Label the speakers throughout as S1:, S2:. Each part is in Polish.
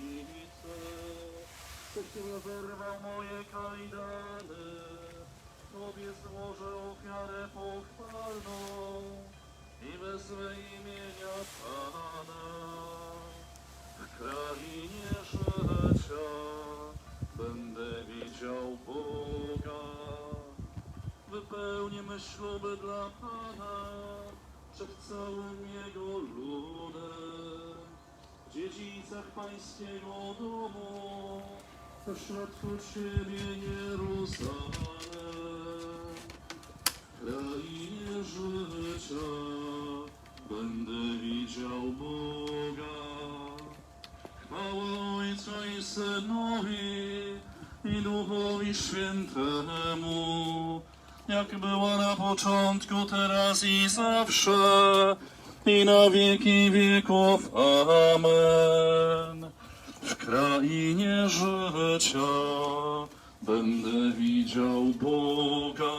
S1: Miednicy, Ty się wyrwał moje kajdany, Tobie złożę ofiarę pochwalną i wezmę imienia Pana. Pańskiego domu, pośrodku Ciebie Jeruzalem. W krainie życia będę widział Boga. Chwała Ojcu i Synowi i Duchowi Świętemu, jak była na początku, teraz i zawsze, i na wieki wieków. Amen. W krainie życia będę widział Boga.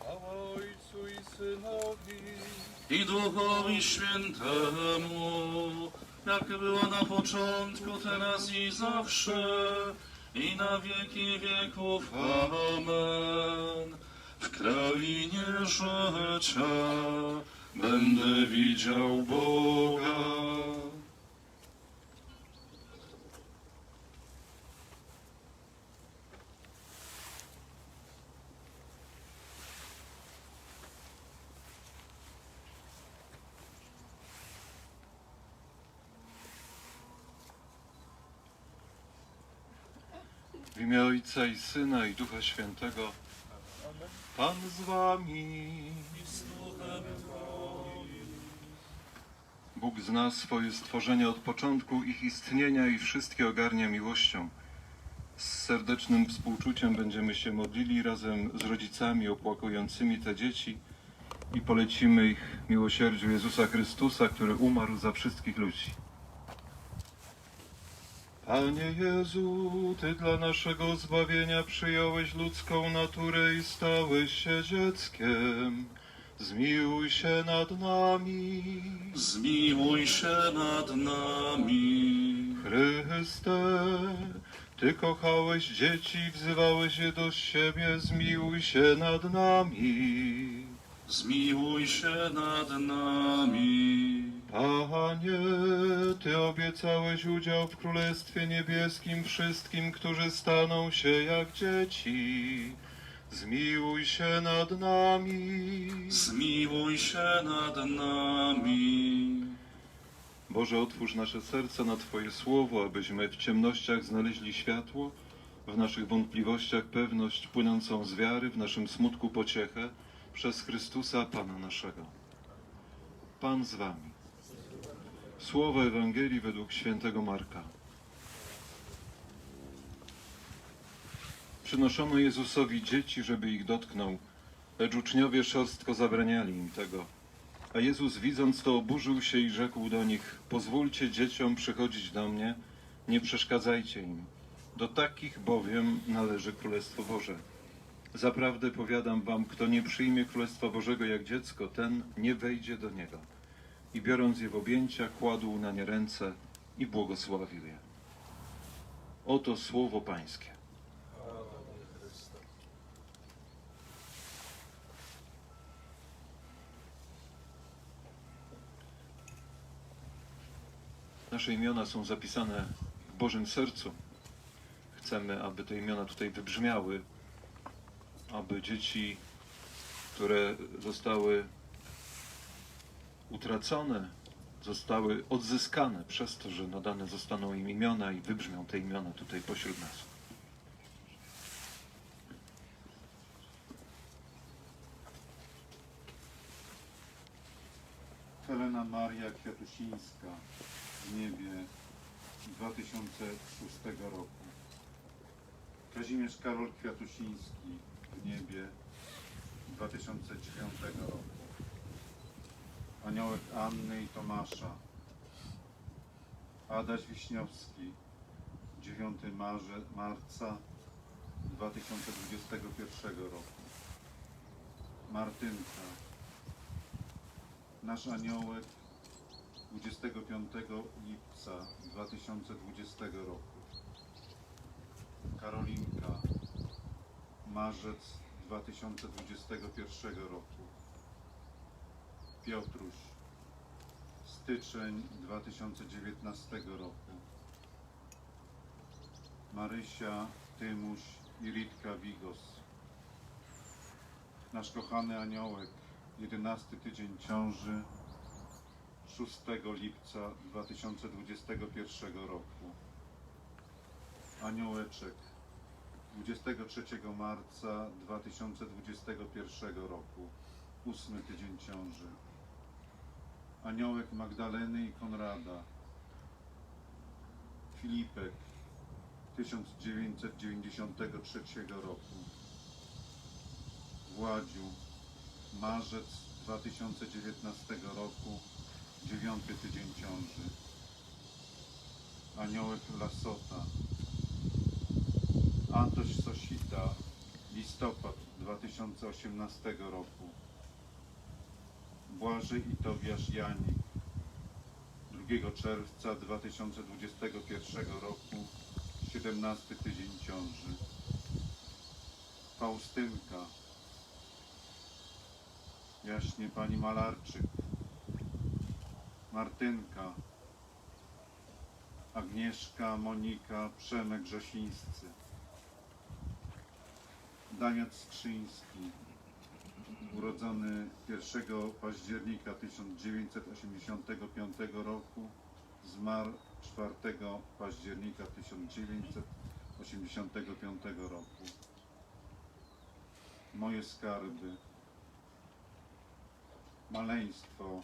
S2: Ojcu i Synowi
S1: i Duchowi Świętemu, jak była na początku, teraz i zawsze, i na wieki wieków. Amen. W krainie życia będę widział Boga.
S2: W imię Ojca i Syna i Ducha Świętego. Pan z wami. Bóg zna swoje stworzenia od początku ich istnienia i wszystkie ogarnia miłością. Z serdecznym współczuciem będziemy się modlili razem z rodzicami opłakującymi te dzieci i polecimy ich miłosierdziu Jezusa Chrystusa, który umarł za wszystkich ludzi. Panie Jezu, Ty dla naszego zbawienia przyjąłeś ludzką naturę i stałeś się dzieckiem. Zmiłuj się nad nami.
S1: Zmiłuj się nad nami.
S2: Chryste, Ty kochałeś dzieci, wzywałeś je do siebie, zmiłuj się nad nami.
S1: Zmiłuj się nad nami.
S2: Panie, Ty obiecałeś udział w Królestwie Niebieskim wszystkim, którzy staną się jak dzieci. Zmiłuj się nad nami.
S1: Zmiłuj się nad nami.
S2: Boże, otwórz nasze serca na Twoje słowo, abyśmy w ciemnościach znaleźli światło, w naszych wątpliwościach pewność płynącą z wiary, w naszym smutku pociechę, przez Chrystusa Pana naszego. Pan z Wami. Słowo Ewangelii według świętego Marka. Przynoszono Jezusowi dzieci, żeby ich dotknął, lecz uczniowie szorstko zabraniali im tego. A Jezus widząc to oburzył się i rzekł do nich: Pozwólcie dzieciom przychodzić do mnie, nie przeszkadzajcie im. Do takich bowiem należy Królestwo Boże. Zaprawdę powiadam wam, kto nie przyjmie Królestwa Bożego jak dziecko, ten nie wejdzie do niego. I biorąc je w objęcia, kładł na nie ręce i błogosławił je. Oto słowo Pańskie. Nasze imiona są zapisane w Bożym sercu. Chcemy, aby te imiona tutaj wybrzmiały, aby dzieci, które zostały utracone, zostały odzyskane przez to, że nadane zostaną im imiona i wybrzmią te imiona tutaj pośród nas.
S3: Helena Maria Kwiatusińska w niebie 2006 roku. Kazimierz Karol Kwiatusiński w niebie 2009 roku. Aniołek Anny i Tomasza. Adaś Wiśniowski 9 marze, marca 2021 roku. Martynka. Nasz aniołek 25 lipca 2020 roku. Karolinka. Marzec 2021 roku. Piotruś. Styczeń 2019 roku. Marysia, Tymuś i Ritka Wigos. Nasz kochany aniołek, 11 tydzień ciąży, 6 lipca 2021 roku. Aniołeczek, 23 marca 2021 roku, 8 tydzień ciąży. Aniołek Magdaleny i Konrada. Filipek, 1993 roku. Władziu, marzec 2019 roku, 9 tydzień ciąży. Aniołek Lasota. Antoś Sosita, listopad 2018 roku. Błażej i Tobiasz Janik, 2 czerwca 2021 roku, 17 tydzień ciąży. Faustynka, jaśnie pani Malarczyk, Martynka, Agnieszka, Monika, Przemek Grzesińscy, Daniel Skrzyński, urodzony 1 października 1985 roku, zmarł 4 października 1985 roku. Moje skarby. Maleństwo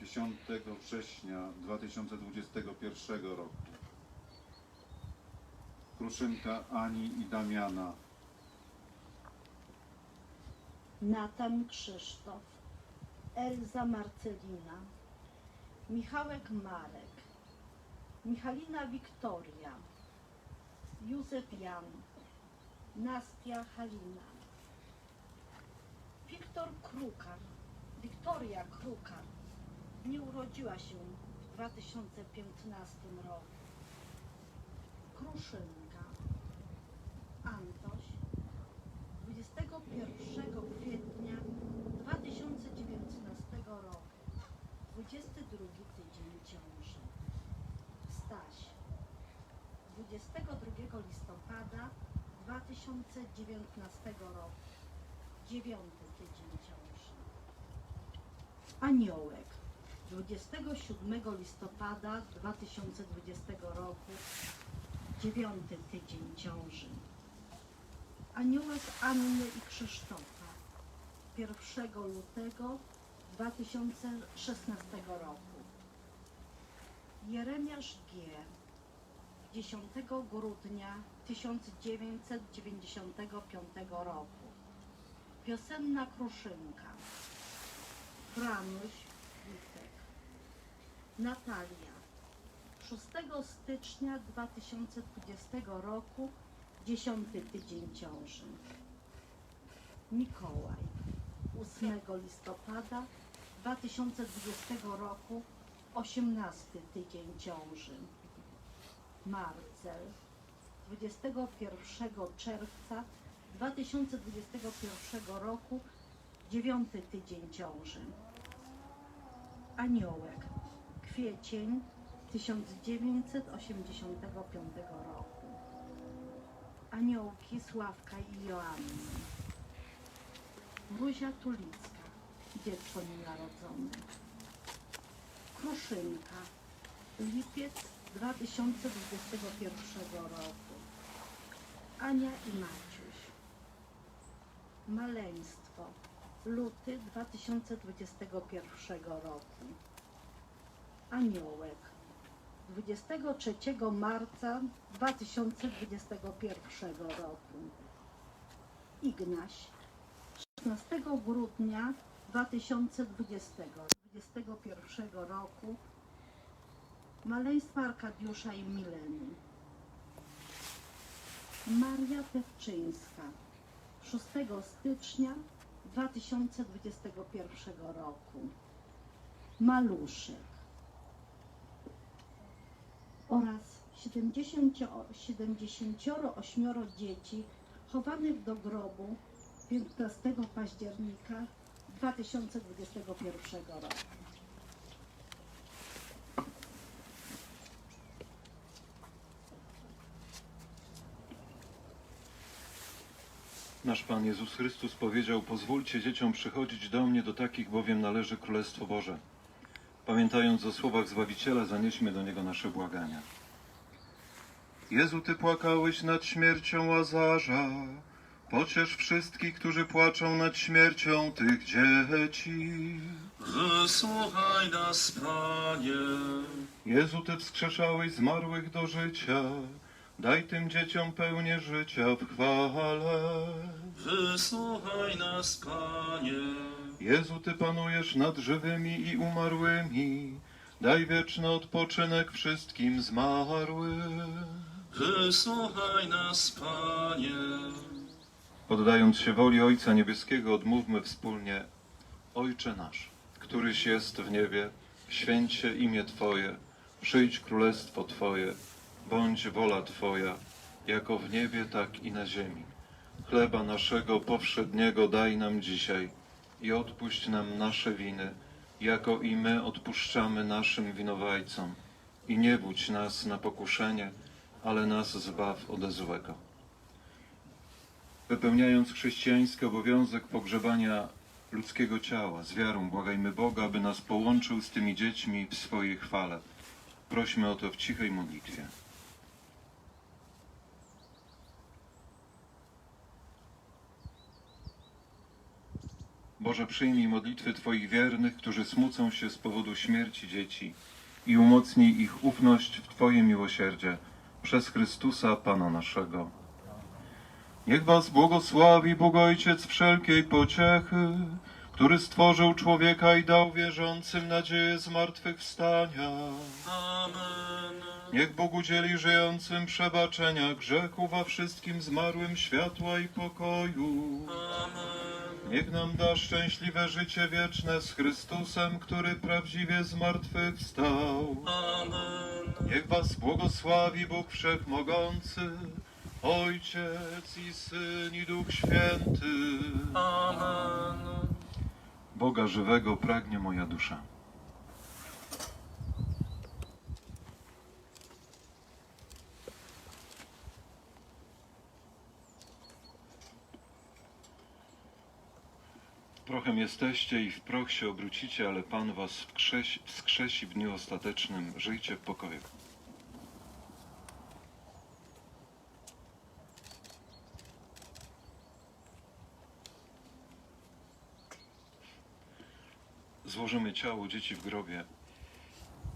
S3: 10 września 2021 roku. Kruszynka Ani i Damiana.
S4: Natan Krzysztof, Elza Marcelina, Michałek Marek, Michalina Wiktoria, Józef Jan, Nastia Halina, Wiktor Krukar, Wiktoria Krukar, nie urodziła się w 2015 roku. Kruszynka, Antoś, 21 kwietnia 2019 roku, 22 tydzień ciąży. Staś, 22 listopada 2019 roku, 9 tydzień ciąży. Aniołek, 27 listopada 2020 roku, 9 tydzień ciąży. Aniołek Anny i Krzysztofa 1 lutego 2016 roku. Jeremiasz G. 10 grudnia 1995 roku. Wiosenna Kruszynka. Franuś Witek. Natalia. 6 stycznia 2020 roku 10 tydzień ciąży. Mikołaj 8 listopada 2020 roku 18 tydzień ciąży. Marcel 21 czerwca 2021 roku 9 tydzień ciąży. Aniołek kwiecień 1985 roku. Aniołki Sławka i Joanny. Ruzia Tulicka, dziecko nienarodzone. Kruszynka, lipiec 2021 roku. Ania i Maciuś. Maleństwo, luty 2021 roku. Aniołek, 23 marca 2021 roku. Ignaś, 16 grudnia 2021 roku. Maleństwa Arkadiusza i Mileny. Maria Pewczyńska 6 stycznia 2021 roku. Maluszek oraz 70, 78 dzieci chowanych do grobu 15 października 2021 roku.
S2: Nasz Pan Jezus Chrystus powiedział: Pozwólcie dzieciom przychodzić do mnie, do takich bowiem należy Królestwo Boże. Pamiętając o słowach Zbawiciela, zanieśmy do Niego nasze błagania. Jezu, Ty płakałeś nad śmiercią Łazarza. Pociesz wszystkich, którzy płaczą nad śmiercią tych dzieci.
S1: Wysłuchaj nas, Panie.
S2: Jezu, Ty wskrzeszałeś zmarłych do życia. Daj tym dzieciom pełnię życia w chwale.
S1: Wysłuchaj nas, Panie.
S2: Jezu, Ty panujesz nad żywymi i umarłymi. Daj wieczny odpoczynek wszystkim zmarłym.
S1: Wysłuchaj nas, Panie.
S2: Poddając się woli Ojca Niebieskiego, odmówmy wspólnie Ojcze nasz, któryś jest w niebie, święć się imię Twoje, przyjdź królestwo Twoje, bądź wola Twoja, jako w niebie, tak i na ziemi. Chleba naszego powszedniego daj nam dzisiaj i odpuść nam nasze winy, jako i my odpuszczamy naszym winowajcom. I nie budź nas na pokuszenie, ale nas zbaw ode złego. Wypełniając chrześcijański obowiązek pogrzebania ludzkiego ciała z wiarą, błagajmy Boga, aby nas połączył z tymi dziećmi w swojej chwale. Prośmy o to w cichej modlitwie. Boże, przyjmij modlitwy Twoich wiernych, którzy smucą się z powodu śmierci dzieci i umocnij ich ufność w Twoje miłosierdzie przez Chrystusa Pana naszego. Niech was błogosławi Bóg Ojciec wszelkiej pociechy, który stworzył człowieka i dał wierzącym nadzieję zmartwychwstania.
S1: Amen.
S2: Niech Bóg udzieli żyjącym przebaczenia grzechów, a wszystkim zmarłym światła i pokoju. Niech nam da szczęśliwe życie wieczne z Chrystusem, który prawdziwie zmartwychwstał.
S1: Amen.
S2: Niech was błogosławi Bóg Wszechmogący, Ojciec i Syn i Duch Święty.
S1: Amen.
S2: Boga żywego pragnie moja dusza. Prochem jesteście i w proch się obrócicie, ale Pan was wskrzesi, wskrzesi w dniu ostatecznym. Żyjcie w pokoju. Złożymy ciało dzieci w grobie,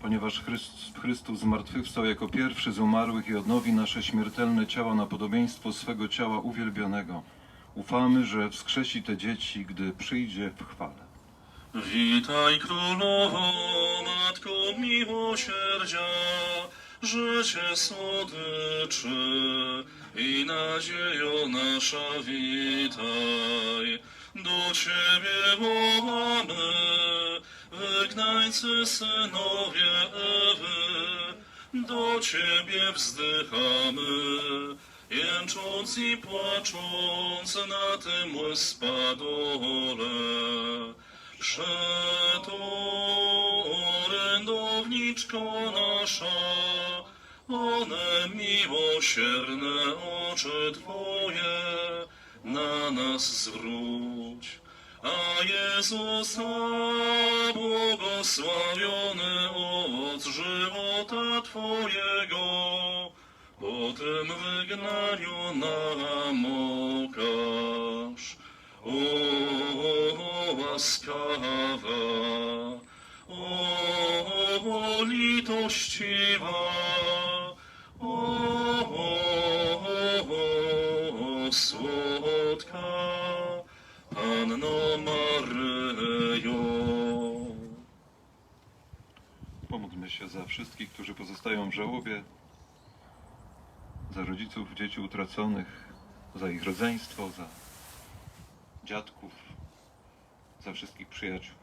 S2: ponieważ Chryst- Chrystus zmartwychwstał jako pierwszy z umarłych i odnowi nasze śmiertelne ciała na podobieństwo swego ciała uwielbionego. Ufamy, że wskrzesi te dzieci, gdy przyjdzie w chwale.
S1: Witaj królowo, matko miłosierdzia, życie słodyczy i nadziejo nasza witaj. Do Ciebie wołamy, wygnańcy synowie Ewy, do Ciebie wzdychamy, jęcząc i płacząc na tym spadole. Przetorędowniczko nasza, one miłosierne oczy Twoje na nas zwróć. A Jezusa błogosławiony owoc żywota Twojego, po tym wygnaniu nam okaż. O łaskawa, o litościwa, o słodka Panno Maryjo.
S2: Pomódlmy się za wszystkich, którzy pozostają w żałobie, za rodziców dzieci utraconych, za ich rodzeństwo, za dziadków, za wszystkich przyjaciół.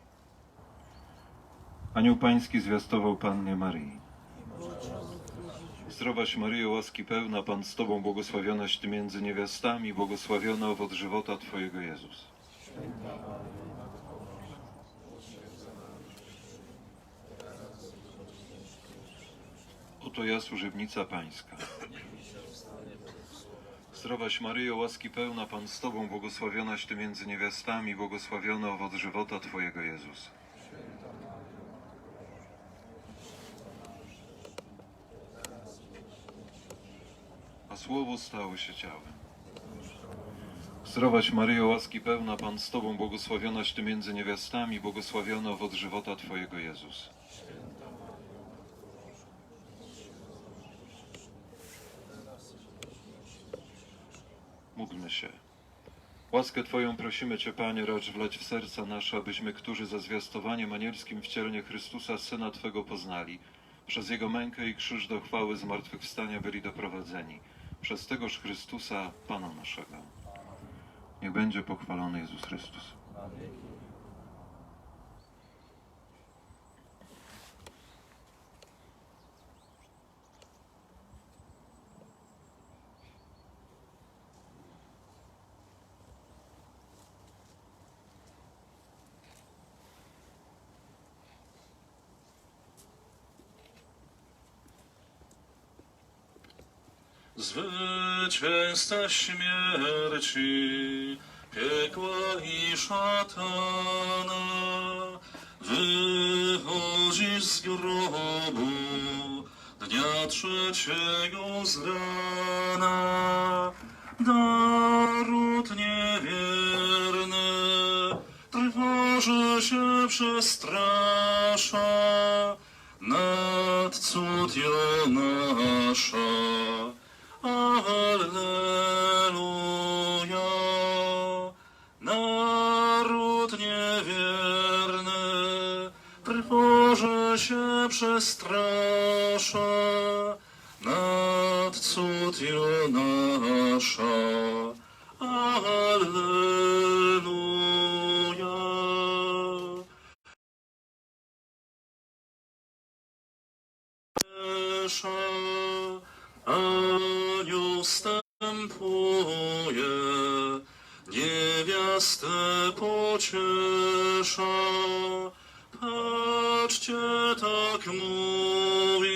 S2: Anioł Pański zwiastował Pannie Maryi. Zdrowaś Maryjo, łaski pełna, Pan z Tobą, błogosławionaś Ty między niewiastami, błogosławiony owoc żywota Twojego Jezus. Oto ja, służebnica Pańska. Zdrowaś Maryjo, łaski pełna, Pan z Tobą, błogosławionaś Ty między niewiastami, błogosławiony owoc żywota Twojego Jezus. A Słowo stało się ciałem. Zdrowaś Maryjo, łaski pełna, Pan z Tobą, błogosławionaś Ty między niewiastami, błogosławiony owoc żywota Twojego Jezus. Módlmy się. Łaskę Twoją prosimy Cię, Panie, racz wleć w serca nasze, abyśmy, którzy za zwiastowaniem anielskim w ciele Chrystusa, Syna Twego poznali, przez Jego mękę i krzyż do chwały zmartwychwstania byli doprowadzeni, przez tegoż Chrystusa, Pana naszego. Niech będzie pochwalony Jezus Chrystus.
S1: Zwycięzca śmierci, piekła i szatana, wychodzi z grobu dnia trzeciego z rana. Naród niewierny trwoży się przestrasza, nad cud Jonasza. Naród niewierny trwoży się przestrasza nad cud. Alleluja. Anioł wstępuje, niewiastę pociesza. Patrzcie, tak mówi,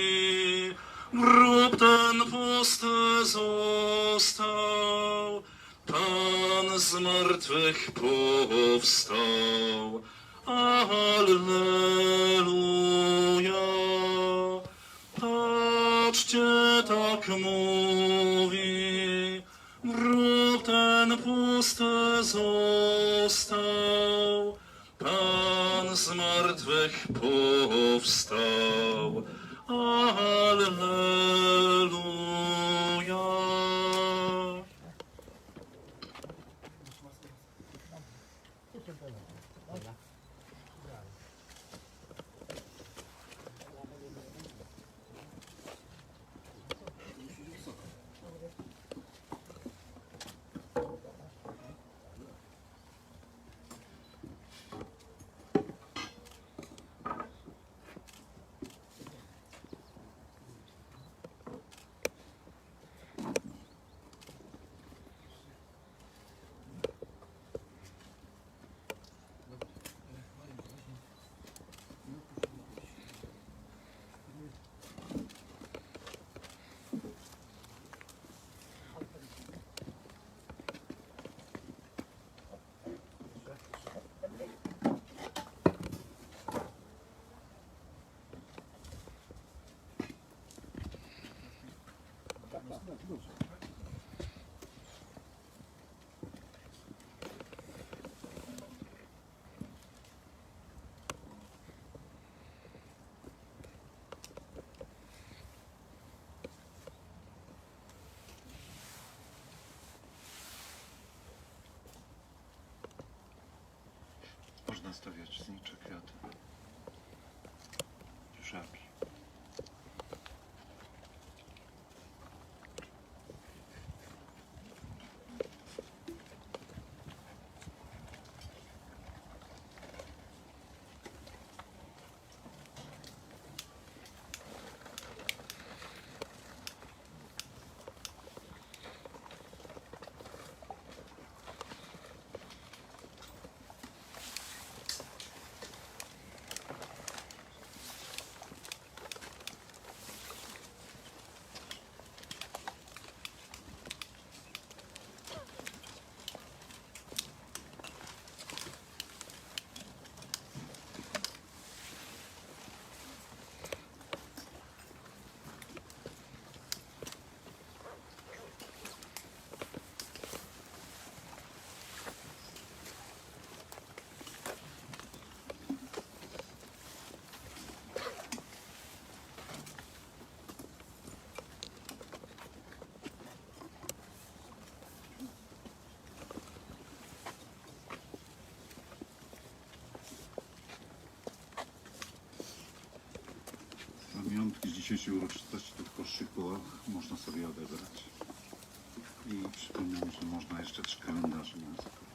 S1: grób ten pusty został, Pan z martwych powstał. Alleluja. Patrzcie, tak mówi, pusty został, Pan z martwych powstał. Alleluja.
S2: Można stawiać znicze kwiaty. Żabi.
S3: Dzisiejszej uroczystości to w kościołach można sobie odebrać. I przypominam, że można jeszcze trzy kalendarze na zakup.